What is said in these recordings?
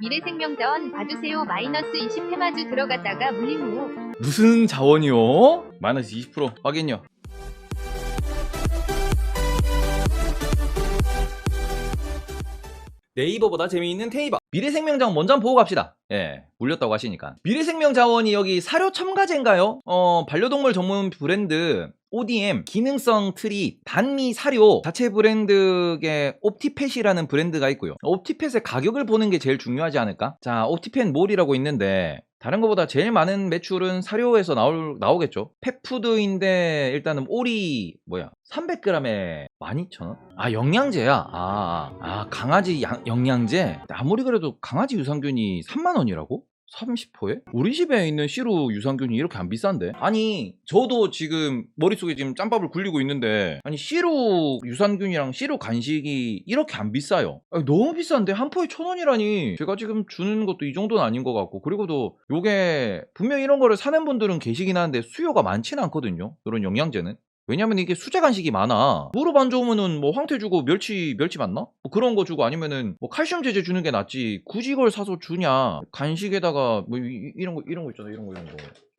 미래생명자원 봐주세요. 마이너스 20 테마주 들어갔다가 물림 후. 무슨 자원이요? 마이너스 20% 확인요. 네이버보다 재미있는 테이버. 미래생명자원 먼저 한번 보고 갑시다. 예, 물렸다고 하시니까. 미래생명자원이 여기 사료 첨가제인가요? 어, 반려동물 전문 브랜드 ODM 기능성 트리 단미 사료 자체 브랜드의 옵티펫이라는 브랜드가 있고요. 옵티펫의 가격을 보는 게 제일 중요하지 않을까? 자, 옵티펫 몰이라고 있는데 다른 것보다 제일 많은 매출은 사료에서 나올, 나오겠죠. 펫푸드인데 일단은 오리 뭐야 300g에 12,000원? 아 영양제야. 아, 아 강아지 양- 영양제. 아무리 그래도 강아지 유산균이 3만 원이라고? 30호에? 우리 집에 있는 시루 유산균이 이렇게 안 비싼데? 아니, 저도 지금 머릿속에 지금 짬밥을 굴리고 있는데, 아니, 시루 유산균이랑 시루 간식이 이렇게 안 비싸요. 아니, 너무 비싼데? 한 포에 천 원이라니. 제가 지금 주는 것도 이 정도는 아닌 것 같고, 그리고도 요게, 분명 이런 거를 사는 분들은 계시긴 하는데, 수요가 많지는 않거든요. 이런 영양제는. 왜냐면 이게 수제 간식이 많아. 무릎 안 좋으면은 뭐 황태 주고 멸치 멸치 맞나? 뭐 그런 거 주고 아니면은 뭐 칼슘 제제 주는 게 낫지. 굳이 이걸 사서 주냐? 간식에다가 뭐 이, 런거 이런 거 있잖아. 이런 거 이런 거.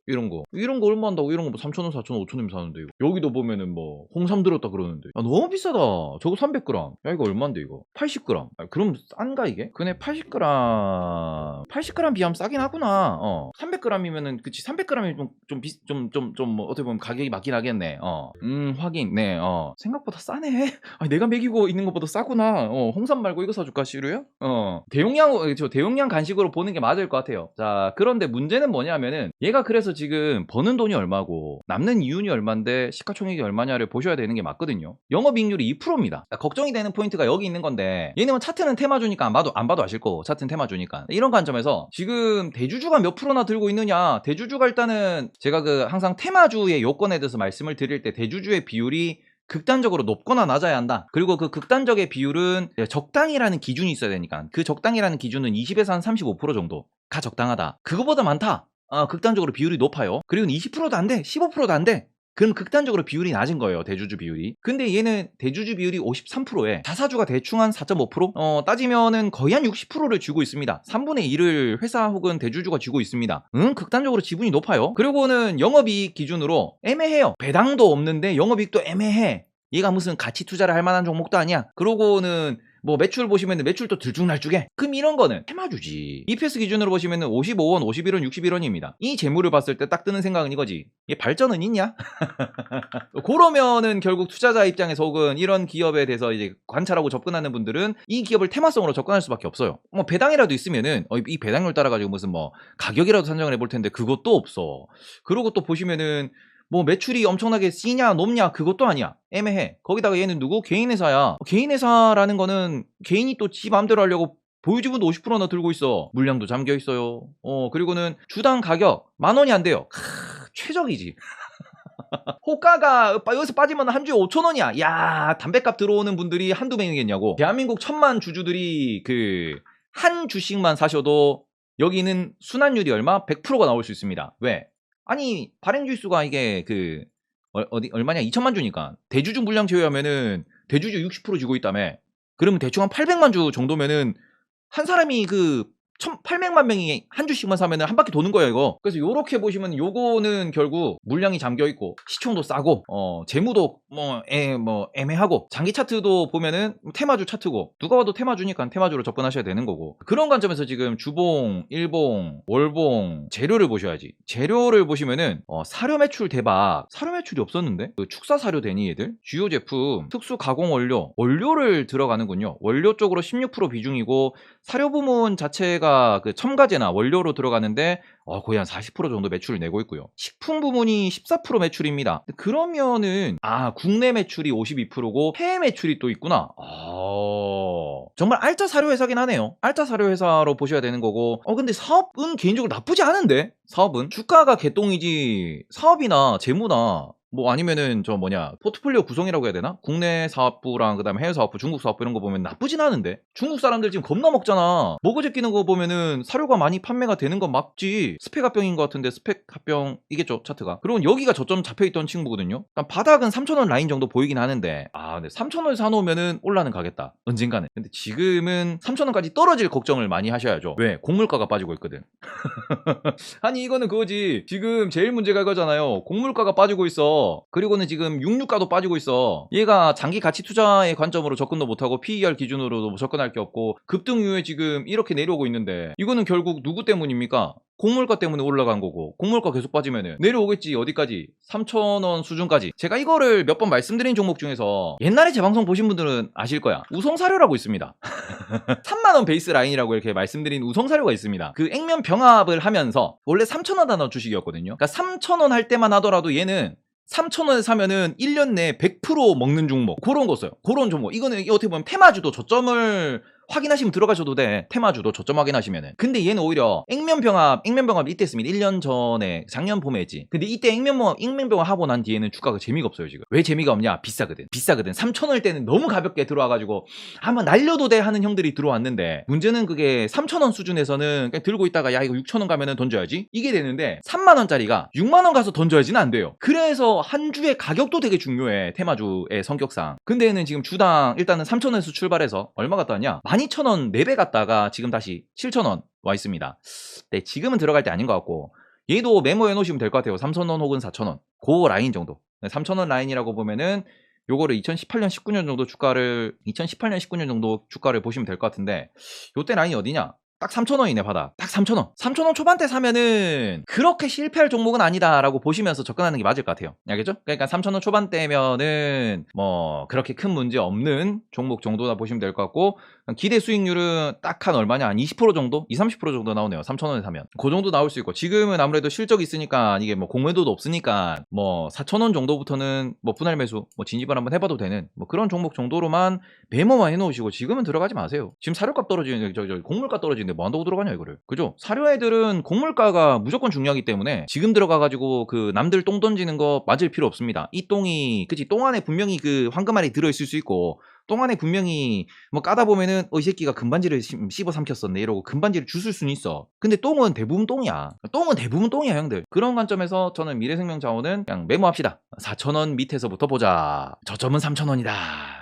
이런 거. 이런 거 얼마 한다고 이런 거뭐 3,000원, 4,000원, 5,000원 사는데 이거. 여기도 보면은 뭐 홍삼 들었다 그러는데. 아 너무 비싸다. 저거 300g. 야 이거 얼마인데 이거? 80g. 아, 그럼 싼가 이게? 근데 80g 80g 비하면 싸긴 하구나. 어. 300g이면은 그치 300g이 좀좀 좀 좀좀 어떻게 보면 가격이 맞긴 하겠네. 어. 음 확인. 네. 어. 생각보다 싸네. 아 내가 먹이고 있는 것보다 싸구나. 어. 홍삼 말고 이거 사줄까 시루야? 어. 대용량 어, 저 대용량 간식으로 보는 게 맞을 것 같아요. 자 그런데 문제는 뭐냐면은 얘가 그래서 지금 버는 돈이 얼마고 남는 이윤이 얼마인데 시가총액이 얼마냐를 보셔야 되는 게 맞거든요. 영업이익률이 2%입니다. 걱정이 되는 포인트가 여기 있는 건데 얘는 차트는 테마주니까 안 봐도 안 봐도 아실 거고 차트는 테마주니까 이런 관점에서 지금 대주주가 몇 프로나 들고 있느냐 대주주가 일단은 제가 그 항상 테마주의 요건에 대해서 말씀을 드릴 때 대주주의 비율이 극단적으로 높거나 낮아야 한다. 그리고 그 극단적의 비율은 적당이라는 기준이 있어야 되니까 그 적당이라는 기준은 20에서 한 35% 정도가 적당하다. 그거보다 많다. 아, 극단적으로 비율이 높아요. 그리고 20%도 안 돼. 15%도 안 돼. 그럼 극단적으로 비율이 낮은 거예요. 대주주 비율이. 근데 얘는 대주주 비율이 53%에 자사주가 대충 한 4.5%? 어, 따지면은 거의 한 60%를 쥐고 있습니다. 3분의 1을 회사 혹은 대주주가 쥐고 있습니다. 응? 극단적으로 지분이 높아요. 그리고는 영업이익 기준으로 애매해요. 배당도 없는데 영업이익도 애매해. 얘가 무슨 가치 투자를 할 만한 종목도 아니야. 그러고는 뭐 매출 보시면 매출도 들쭉날쭉해. 그럼 이런 거는 테마주지. EPS 기준으로 보시면 55원, 51원, 61원입니다. 이 재물을 봤을 때 딱 드는 생각은 이거지. 얘 발전은 있냐? 그러면은 결국 투자자 입장에서 혹은 이런 기업에 대해서 이제 관찰하고 접근하는 분들은 이 기업을 테마성으로 접근할 수밖에 없어요. 뭐 배당이라도 있으면은 어, 이 배당률 따라가지고 무슨 뭐 가격이라도 산정을 해볼 텐데 그것도 없어. 그러고 또 보시면은 뭐 매출이 엄청나게 쓰냐 높냐 그것도 아니야 애매해. 거기다가 얘는 누구? 개인 회사야. 개인 회사라는 거는 개인이 또 지 마음대로 하려고 보유지분도 50%나 들고 있어. 물량도 잠겨 있어요. 어 그리고는 주당 가격 만 원이 안 돼요. 크, 최적이지. 호가가 빠- 여기서 빠지면 한 주에 5천 원이야. 야 담배값 들어오는 분들이 한두 명이겠냐고. 대한민국 천만 주주들이 그 한 주씩만 사셔도 여기는 순환율이 얼마? 100%가 나올 수 있습니다. 왜? 아니 발행 주수가 이게 그 어, 디 얼마냐? 2천만 주니까. 대주주 물량 제외하면은 대주주 60% 지고 있다며. 그러면 대충 한 800만 주 정도면은 한 사람이 그 800만 명이 한 주씩만 사면은 한 바퀴 도는 거예요 이거. 그래서 요렇게 보시면 요거는 결국 물량이 잠겨 있고 시총도 싸고 어 재무도 뭐, 애, 뭐 애매하고 장기 차트도 보면은 테마주 차트고 누가 봐도 테마주니까 테마주로 접근하셔야 되는 거고. 그런 관점에서 지금 주봉, 일봉, 월봉 재료를 보셔야지. 재료를 보시면은 어, 사료 매출 대박. 사료 매출이 없었는데? 그 축사 사료 되니 얘들? 주요 제품 특수 가공 원료 원료를 들어가는군요. 원료 쪽으로 16% 비중이고 사료 부문 자체가 그 첨가제나 원료로 들어가는데 어, 거의 한 40% 정도 매출을 내고 있고요. 식품 부문이 14% 매출입니다. 그러면은 아 국내 매출이 52%고 해외 매출이 또 있구나. 아, 정말 알짜 사료 회사긴 하네요. 알짜 사료 회사로 보셔야 되는 거고. 어 근데 사업은 개인적으로 나쁘지 않은데 사업은 주가가 개똥이지 사업이나 재무나 뭐 아니면은 저 뭐냐 포트폴리오 구성이라고 해야 되나? 국내 사업부랑 그다음에 해외 사업부, 중국 사업부 이런 거 보면 나쁘진 않은데 중국 사람들 지금 겁나 먹잖아. 먹어제 끼는 거 보면은 사료가 많이 판매가 되는 건 맞지. 스펙 합병인 것 같은데 스펙 합병이겠죠 차트가. 그리고 여기가 저점 잡혀 있던 친구거든요. 그러니까 바닥은 3,000원 라인 정도 보이긴 하는데 아 근데 3,000원 사놓으면은 올라는 가겠다. 언젠가는. 근데 지금은 3,000원까지 떨어질 걱정을 많이 하셔야죠. 왜? 곡물가가 빠지고 있거든. 아니 이거는 그거지 지금 제일 문제가 이거잖아요 곡물가가 빠지고 있어 그리고는 지금 육류가도 빠지고 있어 얘가 장기 가치 투자의 관점으로 접근도 못하고 PER 기준으로도 뭐 접근할 게 없고 급등 이후에 지금 이렇게 내려오고 있는데 이거는 결국 누구 때문입니까? 곡물가 때문에 올라간 거고 곡물가 계속 빠지면은 내려오겠지 어디까지 3,000원 수준까지 제가 이거를 몇 번 말씀드린 종목 중에서 옛날에 제 방송 보신 분들은 아실 거야 우성사료라고 있습니다 3만원 베이스 라인이라고 이렇게 말씀드린 우성사료가 있습니다. 그 액면 병합을 하면서 원래 3,000원 단어 주식이었거든요. 그러니까 3,000원 할 때만 하더라도 얘는 3,000원에 사면은 1년 내에 100% 먹는 종목. 그런 거 써요. 그런 종목. 이거는 어떻게 보면 테마주도 저점을 확인하시면 들어가셔도 돼. 테마주도 저점 확인하시면은. 근데 얘는 오히려 액면병합, 액면병합 이때 했습니다. 1년 전에, 작년 봄에 했지. 근데 이때 액면병합, 액면병합 하고 난 뒤에는 주가가 재미가 없어요, 지금. 왜 재미가 없냐? 비싸거든. 비싸거든. 3,000원일 때는 너무 가볍게 들어와가지고, 한번 날려도 돼 하는 형들이 들어왔는데, 문제는 그게 3,000원 수준에서는 들고 있다가, 야, 이거 6,000원 가면은 던져야지? 이게 되는데, 3만원짜리가 6만원 가서 던져야지는 안 돼요. 그래서 한 주의 가격도 되게 중요해. 테마주의 성격상. 근데 얘는 지금 주당, 일단은 3,000원에서 출발해서, 얼마 갔다 왔냐? 12,000원 4배 갔다가 지금 다시 7,000원 와 있습니다. 네, 지금은 들어갈 때 아닌 것 같고 얘도 메모해 놓으시면 될 것 같아요. 3,000원 혹은 4,000원. 그 라인 정도. 네, 3,000원 라인이라고 보면은 요거를 2018년 19년 정도 주가를 2018년 19년 정도 주가를 보시면 될 것 같은데 요때 라인이 어디냐? 딱 3,000원이네 바다. 딱 3,000원. 3,000원 초반대 사면은 그렇게 실패할 종목은 아니다라고 보시면서 접근하는 게 맞을 것 같아요. 알겠죠? 그러니까 3,000원 초반대면은 뭐 그렇게 큰 문제 없는 종목 정도다 보시면 될 것 같고 기대 수익률은 딱 한 얼마냐? 한 20% 정도? 20, 30% 정도 나오네요. 3,000원에 사면. 그 정도 나올 수 있고 지금은 아무래도 실적이 있으니까 이게 뭐 공매도도 없으니까 뭐 4,000원 정도부터는 뭐 분할 매수, 뭐 진입을 한번 해봐도 되는 뭐 그런 종목 정도로만 메모만 해놓으시고 지금은 들어가지 마세요. 지금 사료값 떨어지는 저기 저기 곡물가 떨어지는 데 뭐 한다고 들어가냐 이거를. 그죠? 사료 애들은 곡물가가 무조건 중요하기 때문에 지금 들어가가지고 그 남들 똥 던지는 거 맞을 필요 없습니다. 이 똥이 그치 똥 안에 분명히 그 황금알이 들어있을 수 있고 똥 안에 분명히 뭐 까다 보면은 어 이 새끼가 금반지를 씹- 씹어 삼켰었네 이러고 금반지를 주술 수는 있어. 근데 똥은 대부분 똥이야. 똥은 대부분 똥이야 형들. 그런 관점에서 저는 미래생명 자원은 그냥 메모합시다. 4,000원 밑에서부터 보자. 저점은 3,000원이다.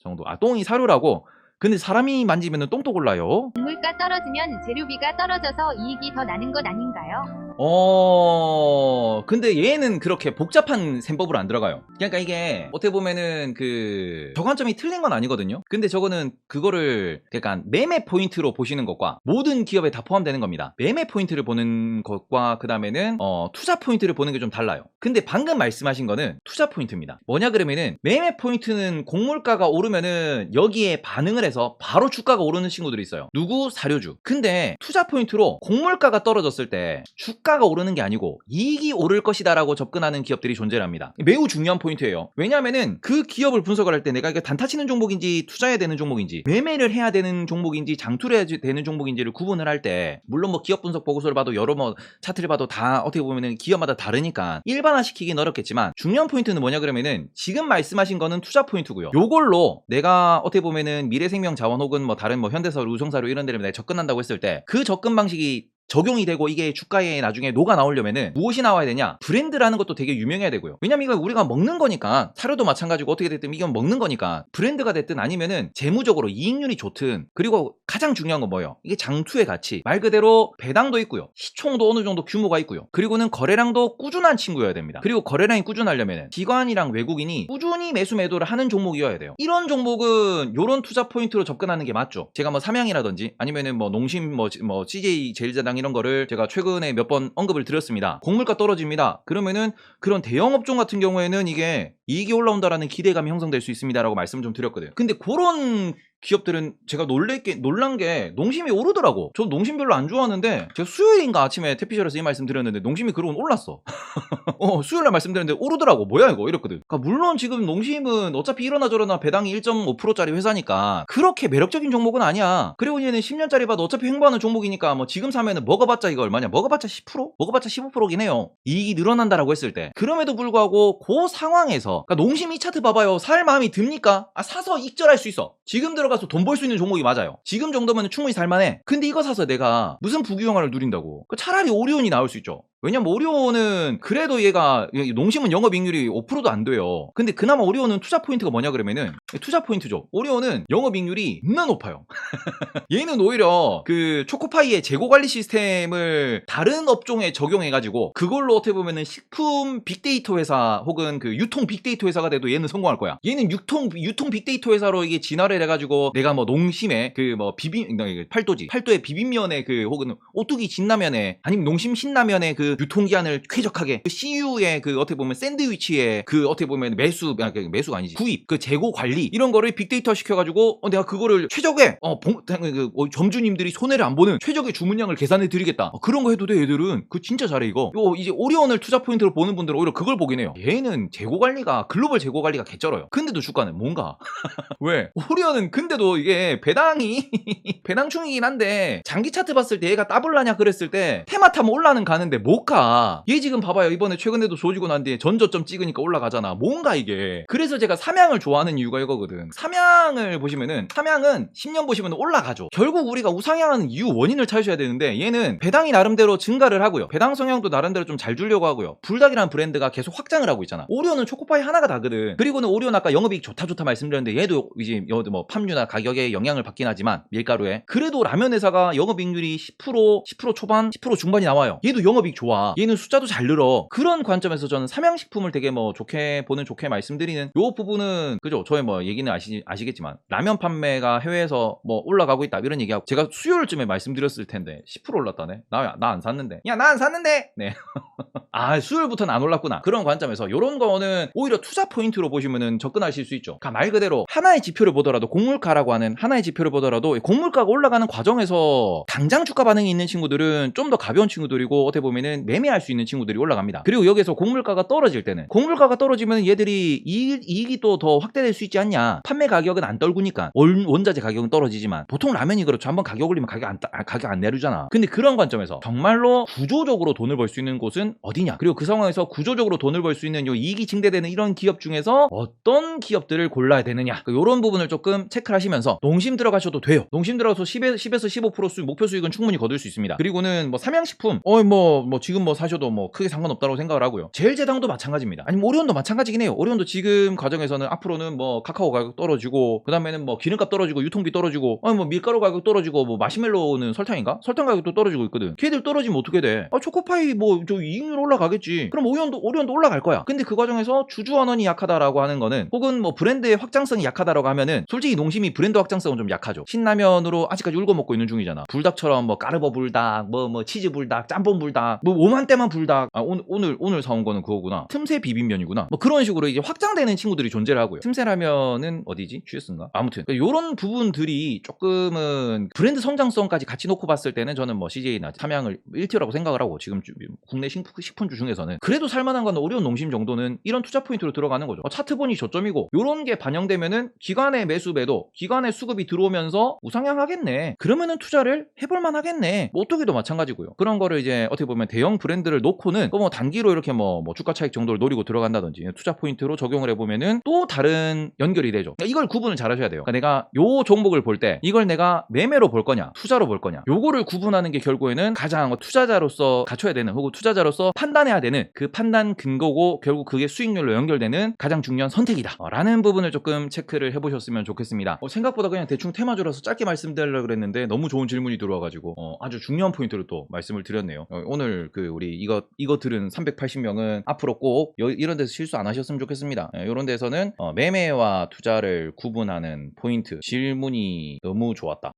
정도. 아 똥이 사료라고. 근데 사람이 만지면은 똥도 골라요. 곡물가 떨어지면 재료비가 떨어져서 이익이 더 나는 것 아닌가요? 어, 근데 얘는 그렇게 복잡한 셈법으로 안 들어가요. 그러니까 이게 어떻게 보면은 그 저관점이 틀린 건 아니거든요. 근데 저거는 그거를 약간 매매 포인트로 보시는 것과 모든 기업에 다 포함되는 겁니다. 매매 포인트를 보는 것과 그 다음에는 어, 투자 포인트를 보는 게 좀 달라요. 근데 방금 말씀하신 거는 투자 포인트입니다. 뭐냐 그러면은 매매 포인트는 곡물가가 오르면은 여기에 반응을 해서 바로 주가가 오르는 친구들이 있어요. 누구? 사료주. 근데 투자 포인트로 곡물가가 떨어졌을 때 주가가 오르는 게 아니고 이익이 오를 것이다라고 접근하는 기업들이 존재합니다. 매우 중요한 포인트예요. 왜냐하면은 그 기업을 분석을 할 때 내가 이게 단타 치는 종목인지 투자해야 되는 종목인지 매매를 해야 되는 종목인지 장투를 해야 되는 종목인지를 구분을 할 때 물론 뭐 기업 분석 보고서를 봐도 여러 뭐 차트를 봐도 다 어떻게 보면은 기업마다 다르니까 일반화시키긴 어렵겠지만 중요한 포인트는 뭐냐 그러면은 지금 말씀하신 거는 투자 포인트고요. 요걸로 내가 어떻게 보면은 미래 생명 자원 혹은 뭐 다른 뭐 현대사료, 우성사료 이런 데를 내가 접근한다고 했을 때 그 접근 방식이 적용이 되고 이게 주가에 나중에 녹아 나오려면은 무엇이 나와야 되냐? 브랜드라는 것도 되게 유명해야 되고요. 왜냐면 이거 우리가 먹는 거니까 사료도 마찬가지고 어떻게 됐든 이건 먹는 거니까 브랜드가 됐든 아니면은 재무적으로 이익률이 좋든 그리고 가장 중요한 건 뭐예요? 이게 장투의 가치. 말 그대로 배당도 있고요. 시총도 어느 정도 규모가 있고요. 그리고는 거래량도 꾸준한 친구여야 됩니다. 그리고 거래량이 꾸준하려면은 기관이랑 외국인이 꾸준히 매수 매도를 하는 종목이어야 돼요. 이런 종목은 요런 투자 포인트로 접근하는 게 맞죠. 제가 뭐 삼양이라든지 아니면은 뭐 농심 뭐, 뭐 CJ 제일자당 이런 거를 제가 최근에 몇 번 언급을 드렸습니다. 곡물가 떨어집니다. 그러면은 그런 대형 업종 같은 경우에는 이게 이익이 올라온다라는 기대감이 형성될 수 있습니다라고 말씀을 좀 드렸거든. 근데 그런 기업들은 제가 놀랄게 놀란 게 농심이 오르더라고. 저 농심 별로 안 좋아하는데 제가 수요일인가 아침에 태피셜에서 이 말씀 드렸는데 농심이 그러고 올랐어. 어 수요일날 말씀드렸는데 오르더라고. 뭐야 이거 이랬거든. 그러니까 물론 지금 농심은 어차피 이러나 저러나 배당이 1.5%짜리 회사니까 그렇게 매력적인 종목은 아니야. 그리고 얘는 10년짜리 봐도 어차피 횡보하는 종목이니까 뭐 지금 사면은 먹어봤자 이거 얼마냐? 먹어봤자 10%? 먹어봤자 15%긴 해요. 이익이 늘어난다라고 했을 때. 그럼에도 불구하고 그 상황에서 그러니까 농심 이 차트 봐봐요. 살 마음이 듭니까? 아 사서 익절할 수 있어. 지금 들어가서 돈 벌 수 있는 종목이 맞아요. 지금 정도면 충분히 살만해. 근데 이거 사서 내가 무슨 부귀영화를 누린다고? 그 차라리 오리온이 나올 수 있죠. 왜냐면 오리온은 그래도 얘가 농심은 영업이익률이 5%도 안 돼요. 근데 그나마 오리온은 투자 포인트가 뭐냐 그러면은 투자 포인트죠. 오리온은 영업이익률이 겁나 높아요. 얘는 오히려 그 초코파이의 재고 관리 시스템을 다른 업종에 적용해가지고 그걸로 어떻게 보면은 식품 빅데이터 회사 혹은 그 유통 빅데이터 회사가 돼도 얘는 성공할 거야. 얘는 유통 유통 빅데이터 회사로 이게 진화를 해가지고 내가 뭐 농심에 그 뭐 비빔 팔도지 팔도의 비빔면에 그 혹은 오뚜기 진라면에 아니면 농심 신라면에 그 유통기한을 쾌적하게 그 CU의 그 어떻게 보면 샌드위치에 그 어떻게 보면 매수 아, 그 매수가 아니지. 구입 그 재고 관리 이런 거를 빅데이터 시켜가지고 어, 내가 그거를 최적의 어, 봉, 그, 어, 점주님들이 손해를 안 보는 최적의 주문량을 계산해 드리겠다. 어, 그런 거 해도 돼 얘들은? 그 진짜 잘해 이거. 요 이제 오리온을 투자 포인트로 보는 분들은 오히려 그걸 보긴 해요. 얘는 재고 관리가 글로벌 재고 관리가 개쩔어요. 근데도 주가는 뭔가? 왜? 오리온은 근데도 이게 배당이 배당충이긴 한데 장기 차트 봤을 때 얘가 따블라냐 그랬을 때 테마 타면 올라는 가는데 못 가. 얘 지금 봐봐요. 이번에 최근에도 조지고 난 뒤에 전저점 찍으니까 올라가잖아. 뭔가 이게. 그래서 제가 삼양을 좋아하는 이유가 이거거든. 삼양을 보시면은 삼양은 10년 보시면 올라가죠. 결국 우리가 우상향하는 이유 원인을 찾으셔야 되는데 얘는 배당이 나름대로 증가를 하고요. 배당 성향도 나름대로 좀 잘 주려고 하고요. 불닭이라는 브랜드가 계속 확장을 하고 있잖아. 오리온은 초코파이 하나가 다거든. 그리고는 오리온 아까 영업이익 좋다 좋다 말씀드렸는데 얘도 이제 뭐 팜유나 가격에 영향을 받긴 하지만 밀가루에 그래도 라면 회사가 영업이익률이 10% 10% 초반 10% 중반이 나와요. 얘도 영업이익 좋 아. 얘는 숫자도 잘 늘어. 그런 관점에서 저는 삼양식품을 되게 뭐 좋게 보는 좋게 말씀드리는 요 부분은 그죠? 저의 뭐 얘기는 아시, 아시겠지만 라면 판매가 해외에서 뭐 올라가고 있다 이런 얘기하고 제가 수요일쯤에 말씀드렸을 텐데 10% 올랐다네. 나 나 안 샀는데. 야 나 안 샀는데. 네. 아 수요일부터는 안 올랐구나. 그런 관점에서 요런 거는 오히려 투자 포인트로 보시면은 접근하실 수 있죠. 그러니까 말 그대로 하나의 지표를 보더라도 공물가라고 하는 하나의 지표를 보더라도 공물가가 올라가는 과정에서 당장 주가 반응이 있는 친구들은 좀 더 가벼운 친구들이고 어떻게 보면은 매매할 수 있는 친구들이 올라갑니다. 그리고 여기서 공물가가 떨어질 때는 공물가가 떨어지면 얘들이 이익, 이익이 또 더 확대될 수 있지 않냐. 판매 가격은 안 떨구니까 원, 원자재 가격은 떨어지지만 보통 라면이 그렇죠. 한번 가격 올리면 가격 안, 따- 아, 가격 안 내려주잖아. 근데 그런 관점에서 정말로 구조적으로 돈을 벌 수 있는 곳은 어디냐. 그리고 그 상황에서 구조적으로 돈을 벌 수 있는 요 이익이 증대되는 이런 기업 중에서 어떤 기업들을 골라야 되느냐. 이런 부분을 조금 체크를 하시면서 농심 들어가셔도 돼요. 농심 들어가서 10에, 10에서 15% 수익, 목표 수익은 충분히 거둘 수 있습니다. 그리고는 뭐 삼양식품, 어, 뭐, 뭐 지금 뭐 사셔도 뭐 크게 상관없다고 생각을 하고요. 제일제당도 마찬가지입니다. 아니 면 오리온도 마찬가지긴 해요. 오리온도 지금 과정에서는 앞으로는 뭐 카카오 가격 떨어지고, 그 다음에는 뭐 기름값 떨어지고, 유통비 떨어지고, 아니 뭐 밀가루 가격 떨어지고, 뭐 마시멜로는 설탕인가? 설탕 가격도 떨어지고 있거든. 걔들 떨어지면 어떻게 돼? 아, 초코파이 뭐 저 이익률 올라가겠지. 그럼 오리온도, 오리온도 올라갈 거야. 근데 그 과정에서 주주원원이 약하다라고 하는 거는, 혹은 뭐 브랜드의 확장성이 약하다라고 하면은, 솔직히 농심이 브랜드 확장성은 좀 약하죠. 신라면으로 아직까지 울고 먹고 있는 중이잖아. 불닭처럼 뭐 까르보 불닭, 뭐뭐 치즈 불닭, 짬뽕 불닭, 뭐 오만때만 불닭. 아 오늘 오늘 오늘 사온 거는 그거구나. 틈새 비빔면이구나. 뭐 그런 식으로 이제 확장되는 친구들이 존재를 하고요. 틈새라면은 어디지? GS인가? 아무튼 이런 부분들이 조금은 브랜드 성장성까지 같이 놓고 봤을 때는 저는 뭐 CJ나 삼양을 1티어라고 생각을 하고 지금 주- 국내 식품- 식품주 중에서는 그래도 살만한 건 어려운 농심 정도는 이런 투자 포인트로 들어가는 거죠. 어, 차트 보니 저점이고 이런 게 반영되면은 기관의 매수 매도, 기관의 수급이 들어오면서 우상향 하겠네. 그러면은 투자를 해볼 만 하겠네. 뭐 오뚜기도 마찬가지고요. 그런 거를 이제 어떻게 보면 대형 브랜드를 놓고는 또 뭐 단기로 이렇게 뭐, 뭐 주가 차익 정도를 노리고 들어간다든지 투자 포인트로 적용을 해보면은 또 다른 연결이 되죠. 그러니까 이걸 구분을 잘 하셔야 돼요. 그러니까 내가 요 종목을 볼 때 이걸 내가 매매로 볼 거냐, 투자로 볼 거냐. 요거를 구분하는 게 결국에는 가장 뭐 투자자로서 갖춰야 되는 혹은 투자자로서 판단해야 되는 그 판단 근거고 결국 그게 수익률로 연결되는 가장 중요한 선택이다. 어, 라는 부분을 조금 체크를 해보셨으면 좋겠습니다. 어, 생각보다 그냥 대충 테마주라서 짧게 말씀드리려고 그랬는데 너무 좋은 질문이 들어와가지고 어, 아주 중요한 포인트를 또 말씀을 드렸네요. 어, 오늘 그 우리 이거 이거 들은 380명은 앞으로 꼭 여- 이런 데서 실수 안 하셨으면 좋겠습니다. 이런 데서는 어, 매매와 투자를 구분하는 포인트 질문이 너무 좋았다.